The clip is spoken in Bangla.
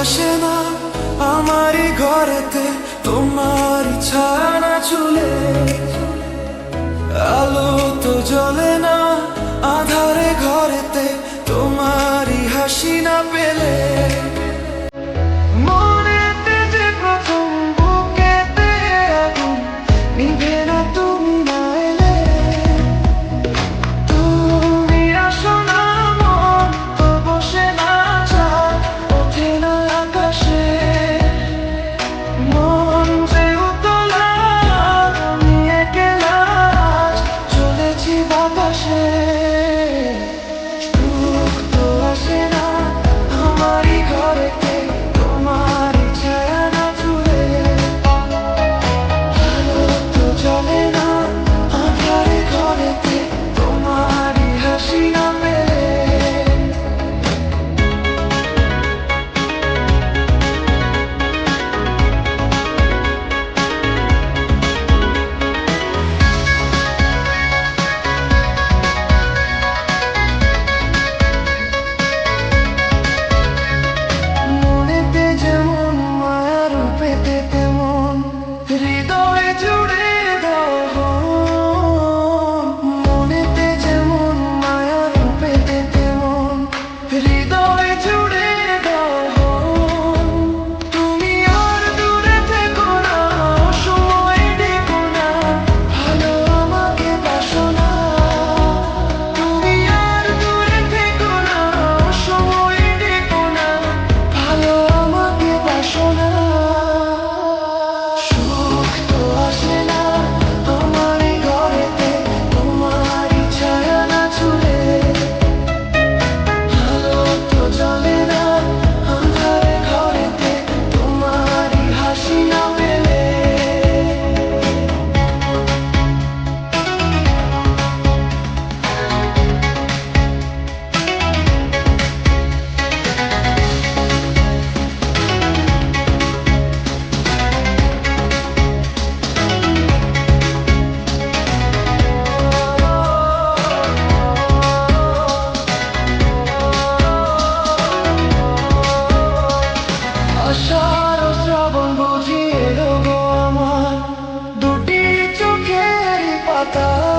আসে না আমার ঘরেতে, তোমার ছানা চুলে। আলো তো জ্বলে না আধারে ঘরেতে, তোমারই হাসি না পেলে। 的。